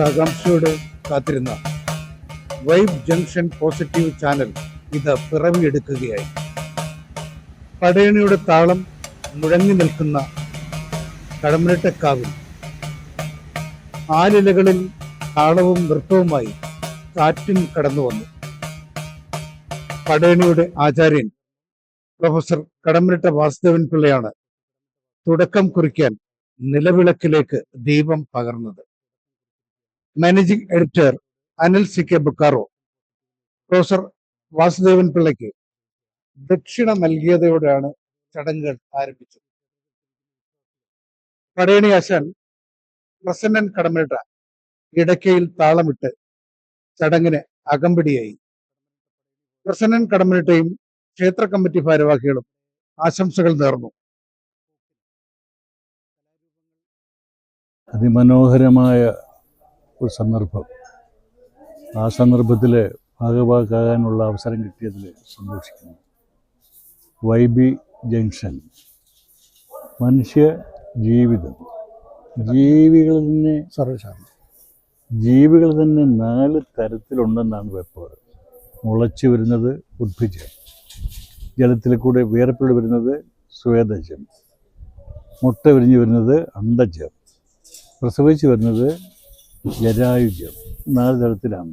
ആകാംക്ഷയോട് കാത്തിരുന്ന vibe junction positive channel ഇത് പിറവിയെടുക്കുകയായി പടയണിയുടെ താളം മുഴങ്ങി നിൽക്കുന്ന കടമരട്ടക്കാവിൽ ആലിലകളിൽ താളവും നൃത്തവുമായി കാറ്റും കടന്നു വന്നു. പടയണിയുടെ ആചാര്യൻ പ്രൊഫസർ കടമരട്ട വാസുദേവൻ പിള്ളയാണ് തുടക്കം കുറിക്കാൻ നിലവിളക്കിലേക്ക് ദീപം പകർന്നത്. Managing editor Anil C K ബുക്കാറോ professor Vasudevan പിള്ളയ്ക്ക് ദക്ഷിണ നൽകിയതോടെയാണ് ചടങ്ങുകൾ ആരംഭിച്ചത്. പടയണി ആശാൻ പ്രസന്നൻ കടമേട്ട ഇടയ്ക്കയിൽ താളമിട്ട് ചടങ്ങിന് അകമ്പടിയായി. പ്രസന്നൻ കടമേട്ടയും ക്ഷേത്ര കമ്മിറ്റി ഭാരവാഹികളും ആശംസകൾ നേർന്നു. അതിമനോഹരമായ ഒരു സന്ദർഭം. ആ സന്ദർഭത്തിൽ ഭാഗഭാക്കാകാനുള്ള അവസരം കിട്ടിയതിൽ സന്തോഷിക്കുന്നു. Y B junction. മനുഷ്യ ജീവിതം. ജീവികൾ തന്നെ സർവശാസ്ത്രം ജീവികൾ തന്നെ നാല് തരത്തിലുണ്ടെന്നാണ് വെപ്പ്. മുളച്ചു വരുന്നത് ഉദ്ഭിജം. ജലത്തിൽ കൂടെ വിയർപ്പിൽ വരുന്നത് സ്വേദജം. മുട്ട വിരിഞ്ഞു വരുന്നത് അണ്ടജം പ്രസവിച്ച് വരുന്നത് ജരായുജം നാല് തരത്തിലാണ്.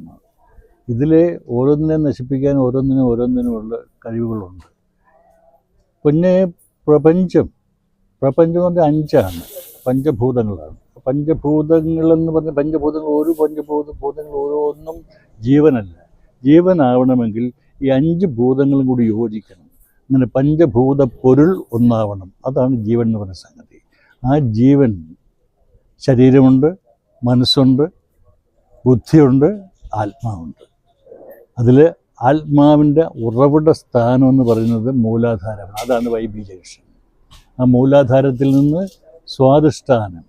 ഇതിലെ ഓരോന്നിനെ നശിപ്പിക്കാൻ ഓരോന്നിനും ഓരോന്നിനുമുള്ള കഴിവുകളുണ്ട്. പിന്നെ പ്രപഞ്ചം. പ്രപഞ്ചം എന്ന് പറഞ്ഞാൽ അഞ്ചാണ് പഞ്ചഭൂതങ്ങളാണ്. പഞ്ചഭൂതങ്ങളെന്ന് പറഞ്ഞാൽ പഞ്ചഭൂതങ്ങൾ ഓരോ പഞ്ചഭൂത ഭൂതങ്ങൾ ഓരോന്നും ജീവനല്ല. ജീവനാവണമെങ്കിൽ ഈ അഞ്ച് ഭൂതങ്ങളും കൂടി യോജിക്കണം. അങ്ങനെ പഞ്ചഭൂത പൊരുൾ ഒന്നാവണം. അതാണ് ജീവൻ എന്ന് പറഞ്ഞ സംഗതി. ആ ജീവൻ ശരീരമുണ്ട് മനസ്സുണ്ട് ബുദ്ധിയുണ്ട് ആത്മാവുണ്ട്. അതിൽ ആത്മാവിന്റെ ഉറവിട സ്ഥാനം എന്ന് പറയുന്നത് മൂലാധാരമാണ്. അതാണ് വൈബി ജംഗ്ഷൻ ആ മൂലാധാരത്തിൽ നിന്ന് സ്വാധിഷ്ഠാനം.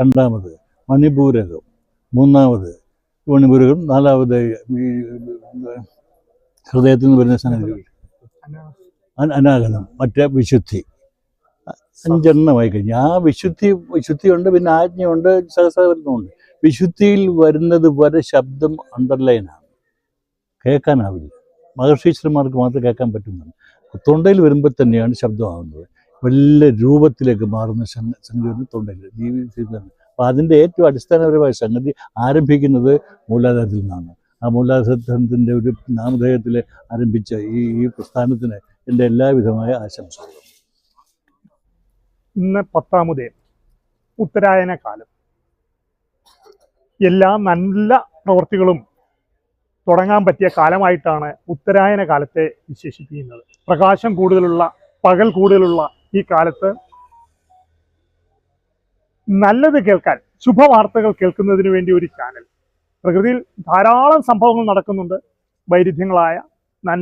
രണ്ടാമത് മണിപൂരകം. മൂന്നാമത് മണിപൂരകം. നാലാമത് ഈ ഹൃദയത്തിൽ നിന്ന് വരുന്ന സംഗതി അനാഗതം മറ്റേ വിശുദ്ധി. അഞ്ചെണ്ണമായി കഴിഞ്ഞു ആ വിശുദ്ധി വിശുദ്ധിയുണ്ട് പിന്നെ ആജ്ഞയുണ്ട് സഹസ്രമുണ്ട് വിശുദ്ധിയിൽ വരുന്നത് വരെ ശബ്ദം അണ്ടർലൈനാണ് കേൾക്കാനാവില്ല. മഹർഷീശ്വരന്മാർക്ക് മാത്രം കേൾക്കാൻ പറ്റുന്നുണ്ട് തൊണ്ടയിൽ വരുമ്പോൾ തന്നെയാണ് ശബ്ദമാകുന്നത് വലിയ രൂപത്തിലേക്ക് മാറുന്ന സംഗ- സംഗതി തൊണ്ടയിൽ. ജീവിതത്തിൽ അപ്പോൾ അതിന്റെ ഏറ്റവും അടിസ്ഥാനപരമായ സംഗതി ആരംഭിക്കുന്നത് മൂലാധാരത്തിൽ നിന്നാണ്. ആ മൂലാധാരത്തിന്റെ ഒരു നാമധേയത്തിൽ ആരംഭിച്ച ഈ ഈ പ്രസ്ഥാനത്തിന് എന്റെ എല്ലാവിധമായ ആശംസകളും. ഇന്ന് പത്താമതേ ഉത്തരായന കാലം. എല്ലാ നല്ല പ്രവൃത്തികളും തുടങ്ങാൻ പറ്റിയ കാലമായിട്ടാണ് ഉത്തരായന കാലത്തെ വിശേഷിപ്പിക്കുന്നത്. പ്രകാശം കൂടുതലുള്ള പകൽ കൂടുതലുള്ള ഈ കാലത്ത് നല്ലത് കേൾക്കാൻ ശുഭവാർത്തകൾ കേൾക്കുന്നതിന് വേണ്ടി ഒരു ചാനൽ പ്രകൃതിയിൽ ധാരാളം സംഭവങ്ങൾ നടക്കുന്നുണ്ട്. വൈരുദ്ധ്യങ്ങളായ നൻ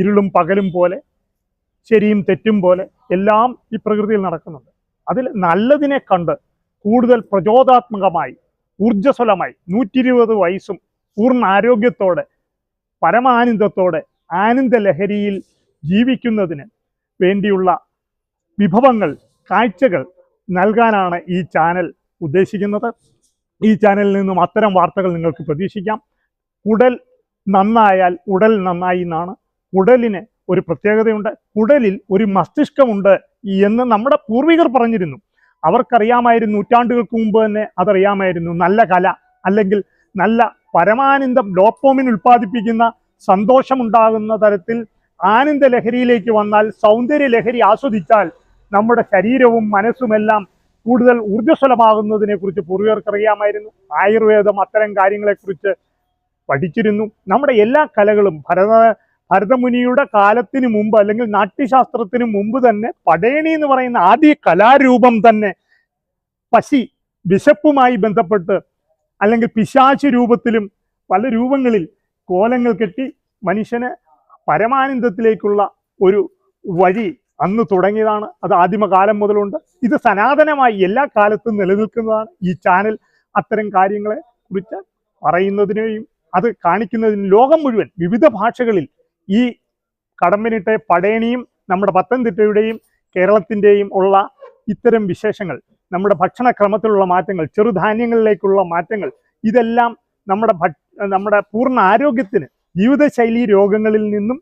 ഇരുളും പകലും പോലെ ശരിയും തെറ്റും പോലെ എല്ലാം ഈ പ്രകൃതിയിൽ നടക്കുന്നുണ്ട്. അതിൽ നല്ലതിനെ കണ്ട് കൂടുതൽ പ്രചോദാത്മകമായി ഊർജസ്വലമായി നൂറ്റി ഇരുപത് വയസ്സും പൂർണ ആരോഗ്യത്തോടെ പരമാനന്ദത്തോടെ ആനന്ദ ലഹരിയിൽ ജീവിക്കുന്നതിന് വേണ്ടിയുള്ള വിഭവങ്ങൾ കാഴ്ചകൾ നൽകാനാണ് ഈ ചാനൽ ഉദ്ദേശിക്കുന്നത്. ഈ ചാനലിൽ നിന്നും അത്തരം വാർത്തകൾ നിങ്ങൾക്ക് പ്രതീക്ഷിക്കാം. ഉടൽ നന്നായാൽ ഉടൽ നന്നായി എന്നാണ്. കുടലിന് ഒരു പ്രത്യേകതയുണ്ട്. കുടലിൽ ഒരു മസ്തിഷ്കമുണ്ട് എന്ന് നമ്മുടെ പൂർവികർ പറഞ്ഞിരുന്നു. അവർക്കറിയാമായിരുന്നു നൂറ്റാണ്ടുകൾക്ക് മുമ്പ് തന്നെ അതറിയാമായിരുന്നു. നല്ല കല അല്ലെങ്കിൽ നല്ല പരമാനന്ദം ഡോപ്പോമിൻ ഉൽപ്പാദിപ്പിക്കുന്ന സന്തോഷമുണ്ടാകുന്ന തരത്തിൽ ആനന്ദ ലഹരിയിലേക്ക് വന്നാൽ സൗന്ദര്യ ലഹരി ആസ്വദിച്ചാൽ നമ്മുടെ ശരീരവും മനസ്സുമെല്ലാം കൂടുതൽ ഊർജസ്വലമാകുന്നതിനെ കുറിച്ച് പൂർവികർക്കറിയാമായിരുന്നു. ആയുർവേദം അത്തരം കാര്യങ്ങളെക്കുറിച്ച് പഠിച്ചിരുന്നു. നമ്മുടെ എല്ലാ കലകളും ഭരത ഭരതമുനിയുടെ കാലത്തിന് മുമ്പ് അല്ലെങ്കിൽ നാട്യശാസ്ത്രത്തിന് മുമ്പ് തന്നെ പടയണി എന്ന് പറയുന്ന ആദ്യ കലാരൂപം തന്നെ പശി വിശപ്പുമായി ബന്ധപ്പെട്ട് അല്ലെങ്കിൽ പിശാച് രൂപത്തിലും പല രൂപങ്ങളിൽ കോലങ്ങൾ കെട്ടി മനുഷ്യന് പരമാനന്ദത്തിലേക്കുള്ള ഒരു വഴി അന്ന് തുടങ്ങിയതാണ്. അത് ആദിമകാലം മുതലുണ്ട്. ഇത് സനാതനമായി എല്ലാ കാലത്തും നിലനിൽക്കുന്നതാണ്. ഈ ചാനൽ അത്തരം കാര്യങ്ങളെ കുറിച്ച് പറയുന്നതിനെയും അത് കാണിക്കുന്നതിനും ലോകം മുഴുവൻ വിവിധ ഭാഷകളിൽ ഈ കടമ്പനിട്ടെ പടയണിയും നമ്മുടെ പത്തനംതിട്ടയുടെയും കേരളത്തിന്റെയും ഉള്ള ഇത്തരം വിശേഷങ്ങൾ നമ്മുടെ ഭക്ഷണക്രമത്തിലുള്ള മാറ്റങ്ങൾ ചെറുധാന്യങ്ങളിലേക്കുള്ള മാറ്റങ്ങൾ ഇതെല്ലാം നമ്മുടെ നമ്മുടെ പൂർണ ആരോഗ്യത്തിന് ജീവിതശൈലി രോഗങ്ങളിൽ നിന്നും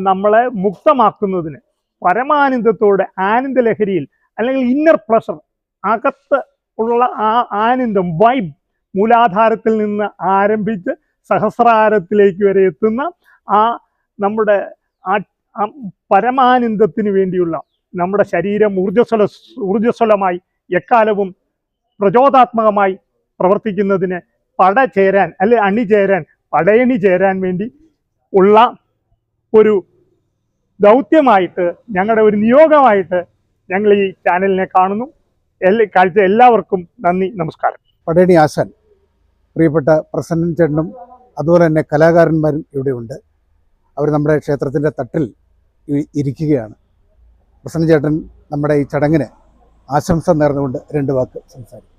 നമ്മളെ മുക്തമാക്കുന്നതിന് പരമാനന്ദത്തോടെ ആനന്ദലഹരിയിൽ അല്ലെങ്കിൽ ഇന്നർ പ്രഷർ അകത്ത് ഉള്ള ആ ആനന്ദം വൈബ് മൂലാധാരത്തിൽ നിന്ന് ആരംഭിച്ച് സഹസ്രാരത്തിലേക്ക് വരെ എത്തുന്ന ആ നമ്മുടെ ആ പരമാനന്ദത്തിന് വേണ്ടിയുള്ള നമ്മുടെ ശരീരം ഊർജസ്വല ഊർജസ്വലമായി എക്കാലവും പ്രചോദാത്മകമായി പ്രവർത്തിക്കുന്നതിന് പട ചേരാൻ അല്ലെ അണിചേരാൻ പടയണി ചേരാൻ വേണ്ടി ഉള്ള ഒരു ദൗത്യമായിട്ട് ഞങ്ങളുടെ ഒരു നിയോഗമായിട്ട് ഞങ്ങൾ ഈ ചാനലിനെ കാണുന്നു. എല്ലാ കാഴ്ച എല്ലാവർക്കും നന്ദി നമസ്കാരം. പടയണി ആശാൻ പ്രിയപ്പെട്ട പ്രസന്നൻ ചേട്ടനും അതുപോലെ തന്നെ കലാകാരന്മാരും ഇവിടെയുണ്ട്. അവർ നമ്മുടെ ക്ഷേത്രത്തിന്റെ തട്ടിൽ ഇരിക്കുകയാണ്. പ്രസന്ന ചേട്ടൻ നമ്മുടെ ഈ ചടങ്ങിന് ആശംസ നേർന്നുകൊണ്ട് രണ്ട് വാക്ക് സംസാരിക്കും.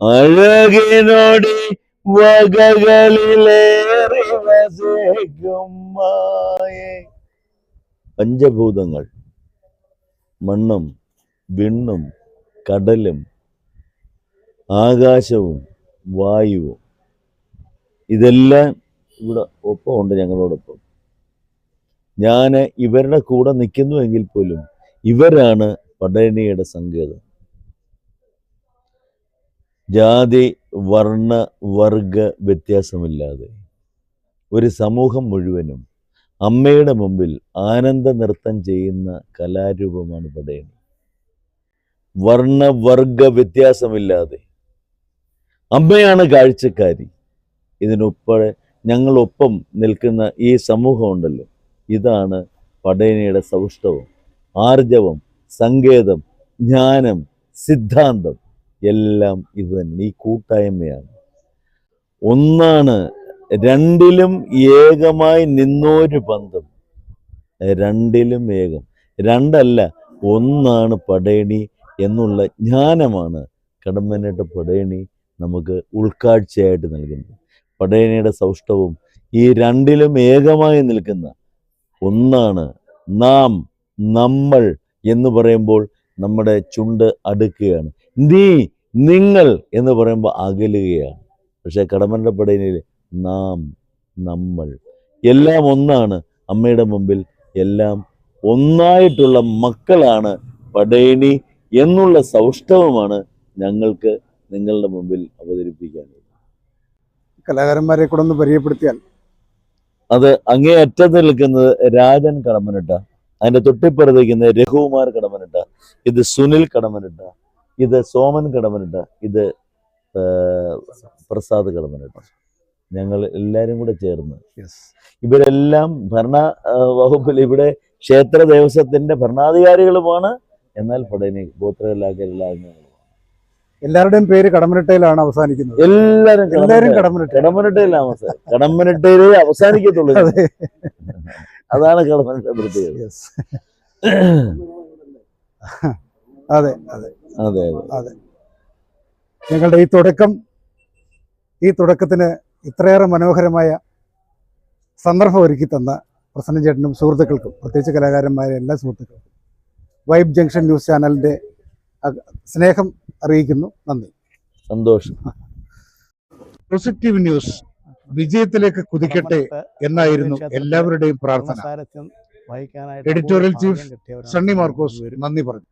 അഴകിനോടി വകകളിലേറി വസിക്കും മായേ പഞ്ചഭൂതങ്ങൾ. മണ്ണും വിണ്ണും കടലും ആകാശവും വായുവും. ഇതെല്ലാം ഇവിടെ ഒപ്പമുണ്ട് ഞങ്ങളോടൊപ്പം. ഞാൻ ഇവരുടെ കൂടെ നിൽക്കുന്നുവെങ്കിൽ പോലും ഇവരാണ് പടയണിയുടെ സങ്കേതം. ജാതി വർണ വർഗ വ്യത്യാസമില്ലാതെ ഒരു സമൂഹം മുഴുവനും അമ്മയുടെ മുമ്പിൽ ആനന്ദ നൃത്തം ചെയ്യുന്ന കലാരൂപമാണ് പടയണി. വർണവർഗ വ്യത്യാസമില്ലാതെ. അമ്മയാണ് കാഴ്ചക്കാരി. ഇതിനൊപ്പം ഞങ്ങളൊപ്പം നിൽക്കുന്ന ഈ സമൂഹം ഉണ്ടല്ലോ ഇതാണ് പടയണിയുടെ സൗഷ്ടവും ആർജവം സങ്കേതം ജ്ഞാനം സിദ്ധാന്തം. എല്ലാം ഇത് തന്നെ ഈ കൂട്ടായ്മയാണ്. ഒന്നാണ് രണ്ടിലും ഏകമായി നിന്നൊരു ബന്ധം. രണ്ടിലും ഏകം. രണ്ടല്ല ഒന്നാണ് പടയണി എന്നുള്ള ജ്ഞാനമാണ് കടമ്പനേട്ട പടയണി നമുക്ക് ഉൾക്കാഴ്ചയായിട്ട് നൽകുന്നത്. പടയണിയുടെ സൗഷ്ടവും ഈ രണ്ടിലും ഏകമായി നിൽക്കുന്ന ഒന്നാണ് നാം നമ്മൾ എന്ന് പറയുമ്പോൾ നമ്മുടെ ചുണ്ട് അടുക്കുകയാണ്. നീ നിങ്ങൾ എന്ന് പറയുമ്പോൾ അകലുകയാണ്. പക്ഷേ കടമ്പനയുടെ പടയണിയിൽ നാം നമ്മൾ. എല്ലാം ഒന്നാണ്. അമ്മയുടെ മുമ്പിൽ എല്ലാം ഒന്നായിട്ടുള്ള മക്കളാണ് പടയണി എന്നുള്ള സൗഷ്ഠവമാണ് ഞങ്ങൾക്ക് നിങ്ങളുടെ മുമ്പിൽ അവതരിപ്പിക്കാനുള്ളത്. കലാകാരന്മാരെ കൂടെ ഒന്ന് പരിചയപ്പെടുത്തിയാൽ. അത് അങ്ങേ അറ്റത്ത് നിൽക്കുന്നത് രാജൻ കടമനിട്ട അതിന്റെ തൊട്ടിപ്പുറത്തേക്കുന്നത് രഘുകുമാർ കടമനിട്ട ഇത് സുനിൽ കടമനിട്ട ഇത് സോമൻ കടമനിട്ട ഇത് പ്രസാദ് കടമനിട്ട. ഞങ്ങൾ എല്ലാവരും കൂടെ ചേർന്ന്. ഇവരെല്ലാം ഭരണ വകുപ്പിൽ ഇവിടെ ക്ഷേത്ര ദേവസ്വത്തിന്റെ ഭരണാധികാരികളുമാണ്. എന്നാൽ പടയണി ഗോത്രകലാകാരെല്ലാം എല്ലാവരുടെയും പേര് കടമനിട്ടയിലാണ് അവസാനിക്കുന്നത്. എല്ലാവരും എല്ലാവരും കടമനിട്ട കടമനിട്ട കടമനിട്ടയിലെ അവസാനം. കടമനിട്ടയിലേ അവസാനിക്കത്തുള്ളൂ അതെ. അതാണ് കടമനിട്ട പ്രത്യേകത. അതെ. അതെ അതെ. അതെ. ഞങ്ങളുടെ ഈ തുടക്കം ഈ തുടക്കത്തിന് ഇത്രയേറെ മനോഹരമായ സന്ദർഭം ഒരുക്കി തന്ന പ്രസന്ന ചേട്ടനും സുഹൃത്തുക്കൾക്കും പ്രത്യേകിച്ച് കലാകാരന്മാരെ എല്ലാ സുഹൃത്തുക്കൾക്കും വൈബ് ജംഗ്ഷൻ ന്യൂസ് ചാനലിന്റെ സ്നേഹം അറിയിക്കുന്നു. നന്ദി. സന്തോഷം. പോസിറ്റീവ് ന്യൂസ് വിജയത്തിലേക്ക് കുതിക്കട്ടെ എന്നായിരുന്നു എല്ലാവരുടെയും പ്രാർത്ഥന. എഡിറ്റോറിയൽ ചീഫ് സണ്ണി മാർക്കോസ് നന്ദി പറഞ്ഞു.